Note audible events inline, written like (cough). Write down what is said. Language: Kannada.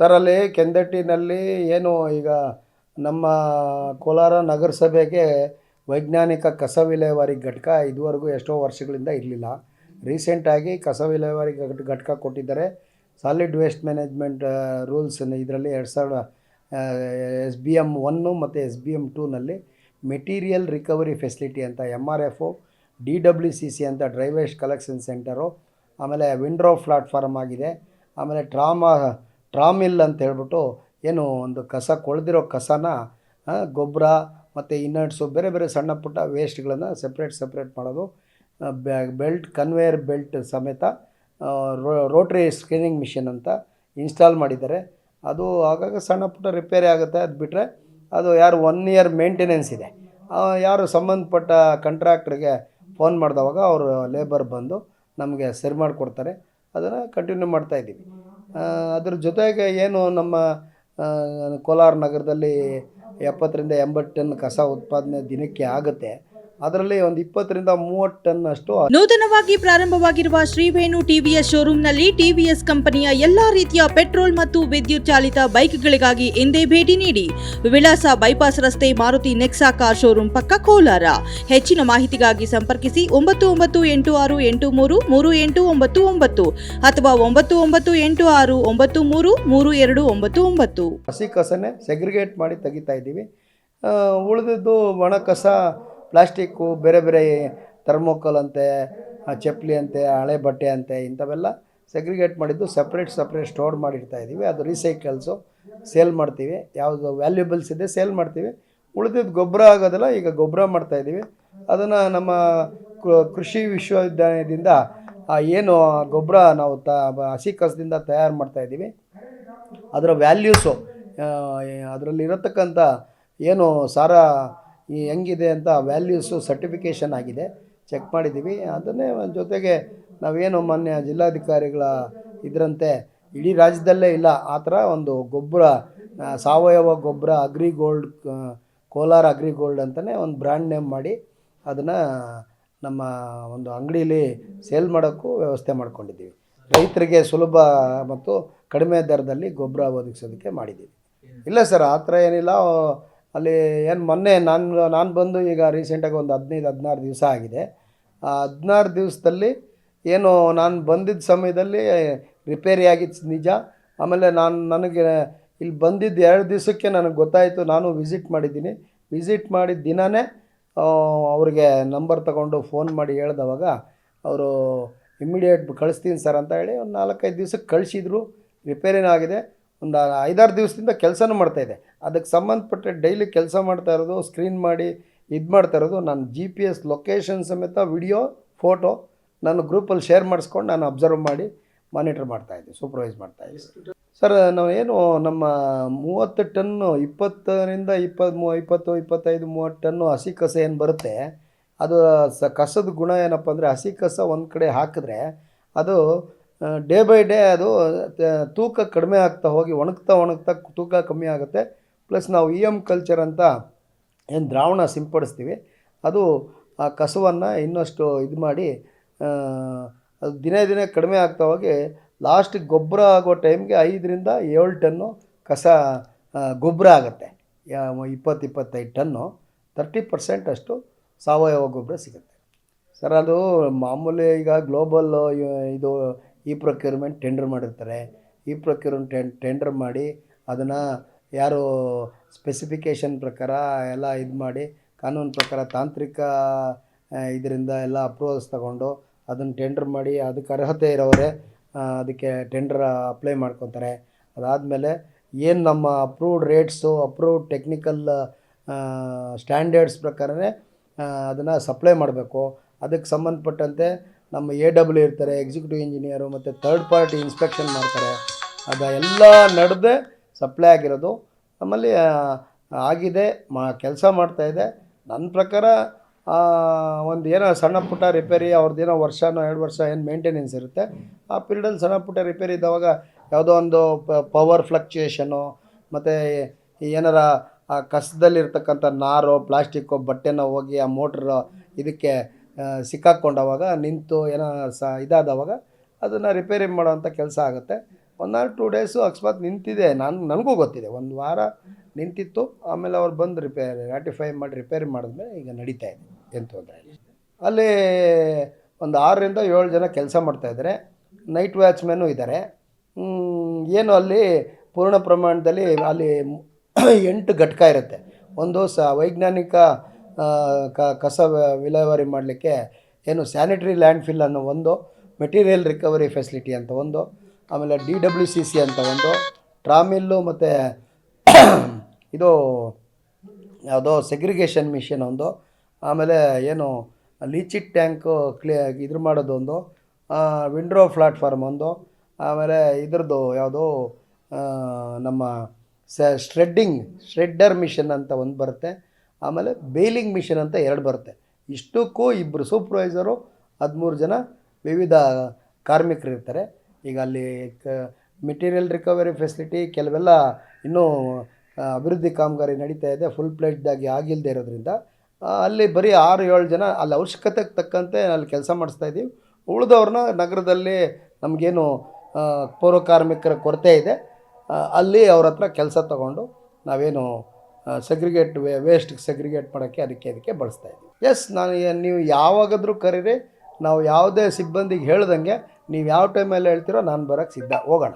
ಸರ್ ಅಲ್ಲಿ ಕೆಂದಟ್ಟಿನಲ್ಲಿ ಏನು ಈಗ ನಮ್ಮ ಕೋಲಾರ ನಗರಸಭೆಗೆ ವೈಜ್ಞಾನಿಕ ಕಸ ವಿಲೇವಾರಿ ಘಟಕ ಇದುವರೆಗೂ ಎಷ್ಟೋ ವರ್ಷಗಳಿಂದ ಇರಲಿಲ್ಲ. ರೀಸೆಂಟಾಗಿ ಕಸ ವಿಲೇವಾರಿ ಘಟ, ಘಟಕ ಕೊಟ್ಟಿದ್ದಾರೆ. ಸಾಲಿಡ್ ವೇಸ್ಟ್ ಮ್ಯಾನೇಜ್ಮೆಂಟ್ ರೂಲ್ಸ್ ಇದರಲ್ಲಿ ಎರಡು ಸಾವಿರದ ಎಸ್ ಬಿ ಎಂ ಒನ್ನು ಮತ್ತು ಎಸ್ ಬಿ ಎಂ ಟೂನಲ್ಲಿ ಮೆಟೀರಿಯಲ್ ರಿಕವರಿ ಫೆಸಿಲಿಟಿ ಅಂತ M R F D W C C ಅಂತ ಡ್ರೈ ವೇಸ್ಟ್ ಕಲೆಕ್ಷನ್ ಸೆಂಟರು ಆಮೇಲೆ ವಿಂಡ್ರೋ ಪ್ಲಾಟ್ಫಾರ್ಮ್ ಆಗಿದೆ. ಆಮೇಲೆ ಟ್ರಾಮಾ ಟ್ರಾಮಿಲ್ ಅಂತ ಹೇಳ್ಬಿಟ್ಟು ಏನು ಒಂದು ಕಸ ಕೊಳೆದಿರೋ ಕಸನ ಗೊಬ್ಬರ ಮತ್ತು ಇನ್ನಟ್ಸು ಬೇರೆ ಬೇರೆ ಸಣ್ಣ ಪುಟ್ಟ ವೇಸ್ಟ್ಗಳನ್ನು ಸಪ್ರೇಟ್ ಸಪ್ರೇಟ್ ಮಾಡೋದು. ಬೆಲ್ಟ್ ಕನ್ವೇಯರ್ ಬೆಲ್ಟ್ ಸಮೇತ ರೋಟ್ರಿ ಸ್ಕ್ರೀನಿಂಗ್ ಮಿಷಿನ್ ಅಂತ ಇನ್ಸ್ಟಾಲ್ ಮಾಡಿದ್ದಾರೆ. ಅದು ಆಗಾಗ ಸಣ್ಣ ಪುಟ್ಟ ರಿಪೇರಿ ಆಗುತ್ತೆ ಅದು ಬಿಟ್ಟರೆ ಅದು ಯಾರು ಒನ್ ಇಯರ್ ಮೇಂಟೆನೆನ್ಸ್ ಇದೆ. ಯಾರು ಸಂಬಂಧಪಟ್ಟ ಕಾಂಟ್ರಾಕ್ಟ್ರಿಗೆ ಫೋನ್ ಮಾಡಿದವಾಗ ಅವರು ಲೇಬರ್ ಬಂದು ನಮಗೆ ಸರಿ ಮಾಡಿಕೊಡ್ತಾರೆ. ಅದನ್ನು ಕಂಟಿನ್ಯೂ ಮಾಡ್ತಾಯಿದ್ದೀವಿ ಅದ್ರ ಜೊತೆಗೆ ಏನು ನಮ್ಮ ಕೋಲಾರ ನಗರದಲ್ಲಿ ಎಪ್ಪತ್ತರಿಂದ ಎಂಬತ್ತು ಟನ್ ಕಸ ಉತ್ಪಾದನೆ ದಿನಕ್ಕೆ ಆಗುತ್ತೆ. ಅದರಲ್ಲಿ ಒಂದು ಇಪ್ಪತ್ತರಿಂದ ಮೂವತ್ತು ಟನ್ ಅಷ್ಟು ನೂತನವಾಗಿ ಪ್ರಾರಂಭವಾಗಿರುವ ಶ್ರೀವೇಣು ಟಿವಿಎಸ್ ಶೋರೂಮ್ನಲ್ಲಿ ಟಿವಿಎಸ್ ಕಂಪನಿಯ ಎಲ್ಲಾ ರೀತಿಯ ಪೆಟ್ರೋಲ್ ಮತ್ತು ವಿದ್ಯುತ್ ಚಾಲಿತ ಬೈಕ್ಗಳಿಗಾಗಿ ಎಂದೇ ಭೇಟಿ ನೀಡಿ ವಿಳಾಸ ಬೈಪಾಸ್ ರಸ್ತೆ ಮಾರುತಿ ನೆಕ್ಸಾ ಕಾರ್ ಶೋರೂಮ್ ಪಕ್ಕ ಕೋಲಾರ. ಹೆಚ್ಚಿನ ಮಾಹಿತಿಗಾಗಿ ಸಂಪರ್ಕಿಸಿ ಒಂಬತ್ತು ಒಂಬತ್ತು ಎಂಟು ಆರು ಎಂಟು ಮೂರು ಮೂರು ಎಂಟು ಒಂಬತ್ತು ಒಂಬತ್ತು ಅಥವಾ ಒಂಬತ್ತು ಒಂಬತ್ತು ಎಂಟು ಆರು ಒಂಬತ್ತು ಮೂರು ಮೂರು ಎರಡು ಒಂಬತ್ತು ಒಂಬತ್ತು. ಹಸಿ ಕಸನೇ ಸೆಗ್ರಿಗೇಟ್ ಮಾಡಿ ತೆಗಿತಾ ಇದ್ದೀವಿ. ಉಳಿದಿದ್ದು ಒಣ ಕಸ ಪ್ಲಾಸ್ಟಿಕ್ಕು, ಬೇರೆ ಬೇರೆ ಥರ್ಮೋಕಲ್ ಅಂತೆ ಚಪ್ಪಲಿ ಅಂತೆ, ಹಳೆ ಬಟ್ಟೆ ಅಂತೆ, ಇಂಥವೆಲ್ಲ ಸೆಗ್ರಿಗೇಟ್ ಮಾಡಿದ್ದು ಸಪ್ರೇಟ್ ಸಪ್ರೇಟ್ ಸ್ಟೋರ್ ಮಾಡಿರ್ತಾ ಇದ್ದೀವಿ ಅದು ರೀಸೈಕಲ್ಸು ಸೇಲ್ ಮಾಡ್ತೀವಿ. ಯಾವುದು ವ್ಯಾಲ್ಯೂಬಲ್ಸ್ ಇದೆ ಸೇಲ್ ಮಾಡ್ತೀವಿ. ಉಳಿದಿದ್ದು ಗೊಬ್ಬರ ಆಗೋದಿಲ್ಲ ಈಗ ಗೊಬ್ಬರ ಮಾಡ್ತಾ ಇದ್ದೀವಿ ಅದನ್ನು ನಮ್ಮ ಕೃಷಿ ವಿಶ್ವವಿದ್ಯಾಲಯದಿಂದ ಏನು ಗೊಬ್ಬರ ನಾವು ತ, ಹಸಿ ಕಸದಿಂದ ತಯಾರು ಮಾಡ್ತಾ ಇದ್ದೀವಿ ಅದರ ವ್ಯಾಲ್ಯೂಸು ಅದರಲ್ಲಿರತಕ್ಕಂಥ ಏನು ಸಾರ ಈ ಹೆಂಗಿದೆ ಅಂತ ವ್ಯಾಲ್ಯೂಸು ಸರ್ಟಿಫಿಕೇಷನ್ ಆಗಿದೆ. ಚೆಕ್ ಮಾಡಿದ್ದೀವಿ. ಅದನ್ನೇ ಜೊತೆಗೆ ನಾವೇನು ಮಾನ್ಯ ಜಿಲ್ಲಾಧಿಕಾರಿಗಳ ಇದರಂತೆ, ಇಡೀ ರಾಜ್ಯದಲ್ಲೇ ಇಲ್ಲ, ಆ ಥರ ಒಂದು ಗೊಬ್ಬರ ಸಾವಯವ ಗೊಬ್ಬರ agri gold Kolar agri gold ಅಂತಲೇ ಒಂದು ಬ್ರ್ಯಾಂಡ್ ನೇಮ್ ಮಾಡಿ ಅದನ್ನು ನಮ್ಮ ಒಂದು ಅಂಗಡೀಲಿ ಸೇಲ್ ಮಾಡೋಕ್ಕೂ ವ್ಯವಸ್ಥೆ ಮಾಡ್ಕೊಂಡಿದ್ದೀವಿ. ರೈತರಿಗೆ ಸುಲಭ ಮತ್ತು ಕಡಿಮೆ ದರದಲ್ಲಿ ಗೊಬ್ಬರ ಒದಗಿಸೋದಕ್ಕೆ ಮಾಡಿದ್ದೀವಿ. ಇಲ್ಲ ಸರ್, ಆ ಥರ ಏನಿಲ್ಲ. ಅಲ್ಲಿ ಏನು ಮೊನ್ನೆ ನಾನು ನಾನು ಬಂದು ಈಗ ರೀಸೆಂಟಾಗಿ ಒಂದು ಹದಿನೈದು, ಹದಿನಾರು ದಿವಸ ಆಗಿದೆ. ಆ ಹದಿನಾರು ದಿವಸದಲ್ಲಿ ಏನು ನಾನು ಬಂದಿದ್ದ ಸಮಯದಲ್ಲಿ ರಿಪೇರಿ ಆಗಿತ್ತು ನಿಜ. ಆಮೇಲೆ ನಾನು, ನನಗೆ ಇಲ್ಲಿ ಬಂದಿದ್ದು ಎರಡು ದಿವಸಕ್ಕೆ ನನಗೆ ಗೊತ್ತಾಯಿತು, ನಾನು ವಿಸಿಟ್ ಮಾಡಿದ್ದೀನಿ. ವಿಸಿಟ್ ಮಾಡಿದ ದಿನವೇ ಅವ್ರಿಗೆ ನಂಬರ್ ತಗೊಂಡು ಫೋನ್ ಮಾಡಿ ಹೇಳ್ದವಾಗ ಅವರು ಇಮ್ಮಿಡಿಯೇಟ್ ಕಳಿಸ್ತೀನಿ ಸರ್ ಅಂತ ಹೇಳಿ ಒಂದು ನಾಲ್ಕೈದು ದಿವ್ಸಕ್ಕೆ ಕಳಿಸಿದ್ರು. ರಿಪೇರಿನೂ ಆಗಿದೆ ಒಂದು ಐದಾರು ದಿವಸದಿಂದ ಕೆಲಸನೂ ಮಾಡ್ತಾಯಿದ್ದೆ ಅದಕ್ಕೆ ಸಂಬಂಧಪಟ್ಟ ಡೈಲಿ ಕೆಲಸ ಮಾಡ್ತಾ ಇರೋದು, ಸ್ಕ್ರೀನ್ ಮಾಡಿ ಇದು ಮಾಡ್ತಾ ಇರೋದು ನಾನು ಜಿ ಪಿ ಎಸ್ ಲೊಕೇಶನ್ ಸಮೇತ ವಿಡಿಯೋ, ಫೋಟೋ ನಾನು ಗ್ರೂಪಲ್ಲಿ ಶೇರ್ ಮಾಡಿಸ್ಕೊಂಡು ನಾನು ಅಬ್ಸರ್ವ್ ಮಾಡಿ ಮಾನಿಟರ್ ಮಾಡ್ತಾಯಿದ್ದೆ ಸೂಪರ್ವೈಸ್ ಮಾಡ್ತಾಯಿದ್ದೆ ಸರ್ ನಾವು ಏನು ನಮ್ಮ ಮೂವತ್ತು ಟನ್ನು ಇಪ್ಪತ್ತರಿಂದ ಇಪ್ಪತ್ತು ಮೂ, ಇಪ್ಪತ್ತು, ಇಪ್ಪತ್ತೈದು, ಮೂವತ್ತು ಟನ್ನು ಹಸಿ ಕಸ ಏನು ಬರುತ್ತೆ, ಅದು ಸ ಕಸದ ಗುಣ ಏನಪ್ಪ ಅಂದರೆ ಹಸಿ ಕಸ ಒಂದು ಕಡೆ ಹಾಕಿದ್ರೆ ಅದು ಡೇ ಬೈ ಡೇ ಅದು ತೂಕ ಕಡಿಮೆ ಆಗ್ತಾ ಹೋಗಿ, ಒಣಗ್ತಾ ಒಣಗ್ತಾ ತೂಕ ಕಮ್ಮಿ ಆಗುತ್ತೆ. ಪ್ಲಸ್ ನಾವು ಇ ಎಂ ಕಲ್ಚರ್ ಅಂತ ಏನು ದ್ರಾವಣ ಸಿಂಪಡಿಸ್ತೀವಿ, ಅದು ಆ ಕಸವನ್ನು ಇನ್ನಷ್ಟು ಇದು ಮಾಡಿ ಅದು ದಿನೇ ದಿನೇ ಕಡಿಮೆ ಆಗ್ತಾ ಹೋಗಿ, ಲಾಸ್ಟ್ ಗೊಬ್ಬರ ಆಗೋ ಟೈಮ್ಗೆ ಐದರಿಂದ ಏಳು ಟನ್ನು ಕಸ ಗೊಬ್ಬರ ಆಗುತ್ತೆ. ಇಪ್ಪತ್ತು ಇಪ್ಪತ್ತೈದು ಟನ್ನು, ತರ್ಟಿ ಪರ್ಸೆಂಟ್ ಅಷ್ಟು ಸಾವಯವ ಗೊಬ್ಬರ ಸಿಗುತ್ತೆ. ಸರ್, ಅದು ಮಾಮೂಲಿ ಈಗ ಗ್ಲೋಬಲ್ ಇದು ಈ ಪ್ರೊಕ್ಯೂರ್ಮೆಂಟ್ ಟೆಂಡರ್ ಮಾಡಿರ್ತಾರೆ. ಈ ಪ್ರೊಕ್ಯೂರ್ಮೆಂಟ್ ಟೆನ್ ಟೆಂಡರ್ ಮಾಡಿ ಅದನ್ನು ಯಾರು ಸ್ಪೆಸಿಫಿಕೇಷನ್ ಪ್ರಕಾರ ಎಲ್ಲ ಇದು ಮಾಡಿ, ಕಾನೂನು ಪ್ರಕಾರ ತಾಂತ್ರಿಕ ಇದರಿಂದ ಎಲ್ಲ ಅಪ್ರೂವಲ್ಸ್ ತಗೊಂಡು ಅದನ್ನು ಟೆಂಡರ್ ಮಾಡಿ ಅದಕ್ಕೆ ಅರ್ಹತೆ ಇರೋವರೇ ಅದಕ್ಕೆ ಟೆಂಡರ್ ಅಪ್ಲೈ ಮಾಡ್ಕೊತಾರೆ. ಅದಾದಮೇಲೆ ಏನು ನಮ್ಮ approved rates approved technical standards ಪ್ರಕಾರನೇ ಅದನ್ನು ಸಪ್ಲೈ ಮಾಡಬೇಕು. ಅದಕ್ಕೆ ಸಂಬಂಧಪಟ್ಟಂತೆ ನಮ್ಮ ಎ ಡಬ್ಲ್ಯೂ ಇರ್ತಾರೆ ಎಕ್ಸಿಕ್ಯೂಟಿವ್ ಇಂಜಿನಿಯರು ಮತ್ತು ಥರ್ಡ್ ಪಾರ್ಟಿ ಇನ್ಸ್ಪೆಕ್ಷನ್ ಮಾಡ್ತಾರೆ. ಅದು ಎಲ್ಲ ನಡೆದೇ ಸಪ್ಲೈ ಆಗಿರೋದು. ನಮ್ಮಲ್ಲಿ ಆಗಿದೆ, ಮಾ, ಕೆಲಸ ಮಾಡ್ತಾಯಿದೆ ನನ್ನ ಪ್ರಕಾರ ಒಂದು ಏನೋ ಸಣ್ಣ ಪುಟ್ಟ ರಿಪೇರಿ ಅವ್ರದ್ದೇನೋ ವರ್ಷನೋ ಎರಡು ವರ್ಷ ಏನು ಮೇಂಟೆನೆನ್ಸ್ ಇರುತ್ತೆ. ಆ ಪೀರಿಯಡಲ್ಲಿ ಸಣ್ಣ ಪುಟ್ಟ ರಿಪೇರಿ ಇದ್ದಾವಾಗ ಯಾವುದೋ ಒಂದು ಪವರ್ ಫ್ಲಕ್ಚುಯೇಷನು ಮತ್ತು ಏನಾರ, ಆ, ಕಸದಲ್ಲಿರ್ತಕ್ಕಂಥ ನಾರು ಪ್ಲಾಸ್ಟಿಕ್ಕು ಬಟ್ಟೆನ ಹೋಗಿ ಆ ಮೋಟ್ರ್ ಇದಕ್ಕೆ ಸಿಕ್ಕಾಕ್ಕೊಂಡವಾಗ ನಿಂತು ಏನೋ ಸ ಇದಾದವಾಗ ಅದನ್ನು ರಿಪೇರಿ ಮಾಡೋವಂಥ ಕೆಲಸ ಆಗುತ್ತೆ. ಒನ್ ಆರ್ ಟೂ ಡೇಸು ಅಕಸ್ಮಾತ್ ನಿಂತಿದೆ. ನಾನು, ನನಗೂ ಗೊತ್ತಿದೆ. ಒಂದು ವಾರ ನಿಂತಿತ್ತು. ಆಮೇಲೆ ಅವ್ರು ಬಂದು ರಿಪೇರಿ ರಾಟಿಫೈ ಮಾಡಿ ರಿಪೇರಿ ಮಾಡಿದ್ಮೇಲೆ ಈಗ ನಡೀತಾ ಇದೆ. ಏನು ಅಂದರೆ ಅಲ್ಲಿ ಒಂದು ಆರರಿಂದ ಏಳು ಜನ ಕೆಲಸ ಮಾಡ್ತಾಯಿದ್ದಾರೆ ನೈಟ್ ವ್ಯಾಚ್ಮೆನು ಇದ್ದಾರೆ ಏನು ಅಲ್ಲಿ ಪೂರ್ಣ ಪ್ರಮಾಣದಲ್ಲಿ ಅಲ್ಲಿ ಎಂಟು ಘಟಕ ಇರುತ್ತೆ. ಒಂದು ಸ ವೈಜ್ಞಾನಿಕ ಕ, ಕಸ ವಿಲೇವಾರಿ ಮಾಡಲಿಕ್ಕೆ ಏನು ಸ್ಯಾನಿಟರಿ ಲ್ಯಾಂಡ್ ಫಿಲ್ ಅನ್ನೋ ಒಂದು ಮೆಟೀರಿಯಲ್ ರಿಕವರಿ ಫೆಸಿಲಿಟಿ ಅಂತ ಒಂದು, ಆಮೇಲೆ ಡಿ ಡಬ್ಲ್ಯೂ ಸಿ ಸಿ ಅಂತ ಒಂದು ಟ್ರಾಮಿಲ್ಲು ಮತ್ತು (coughs) ಇದು ಯಾವುದೋ ಸೆಗ್ರಿಗೇಷನ್ ಮಿಷಿನ್ ಒಂದು, ಆಮೇಲೆ ಏನು ಲೀಚಿಟ್ ಟ್ಯಾಂಕು ಕ್ಲಿಯ ಇದ್ರ ಮಾಡೋದೊಂದು ವಿಂಡ್ರೋ ಪ್ಲಾಟ್ಫಾರ್ಮ್ ಒಂದು, ಆಮೇಲೆ ಇದ್ರದ್ದು ಯಾವುದೋ ನಮ್ಮ ಸ ಶ್ರೆಡ್ಡಿಂಗ್ ಶ್ರೆಡ್ಡರ್ ಮಿಷನ್ ಅಂತ ಒಂದು ಬರುತ್ತೆ. ಆಮೇಲೆ ಬೇಲಿಂಗ್ ಮಿಷನ್ ಅಂತ ಎರಡು ಬರುತ್ತೆ. ಇಷ್ಟಕ್ಕೂ ಇಬ್ಬರು ಸೂಪರ್ವೈಸರು, ಹದಿಮೂರು ಜನ ವಿವಿಧ ಕಾರ್ಮಿಕರು ಇರ್ತಾರೆ. ಈಗ ಅಲ್ಲಿ ಕ, ಮೆಟೀರಿಯಲ್ ರಿಕವರಿ ಫೆಸಿಲಿಟಿ, ಕೆಲವೆಲ್ಲ ಇನ್ನೂ ಅಭಿವೃದ್ಧಿ ಕಾಮಗಾರಿ ನಡೀತಾ ಇದೆ ಫುಲ್ ಪ್ಲೇಟ್ದಾಗಿ ಆಗಿಲ್ಲದೆ ಇರೋದ್ರಿಂದ. ಅಲ್ಲಿ ಬರೀ ಆರು, ಏಳು ಜನ ಅಲ್ಲಿ ಅವಶ್ಯಕತೆಗೆ ತಕ್ಕಂತೆ ಅಲ್ಲಿ ಕೆಲಸ ಮಾಡಿಸ್ತಾ ಇದ್ದೀವಿ. ಉಳಿದವ್ರನ್ನ ನಗರದಲ್ಲಿ ನಮಗೇನು ಪೌರ ಕಾರ್ಮಿಕರ ಕೊರತೆ ಇದೆ. ಅಲ್ಲಿ ಅವ್ರ ಹತ್ರ ಕೆಲಸ ತಗೊಂಡು ನಾವೇನು ಸೆಗ್ರಿಗೇಟ್ ವೇಸ್ಟ್ ಸೆಗ್ರಿಗೇಟ್ ಮಾಡೋಕ್ಕೆ ಅದಕ್ಕೆ ಅದಕ್ಕೆ ಬಳಸ್ತಾ ಇದ್ದೀವಿ. ಎಸ್ ನಾನು ನೀವು ಯಾವಾಗಾದರೂ ಕರೀರಿ. ನಾವು ಯಾವುದೇ ಸಿಬ್ಬಂದಿಗೆ ಹೇಳ್ದಂಗೆ, ನೀವು ಯಾವ ಟೈಮಲ್ಲಿ ಹೇಳ್ತೀರೋ ನಾನು ಬರೋಕ್ಕೆ ಸಿದ್ಧ. ಹೋಗೋಣ.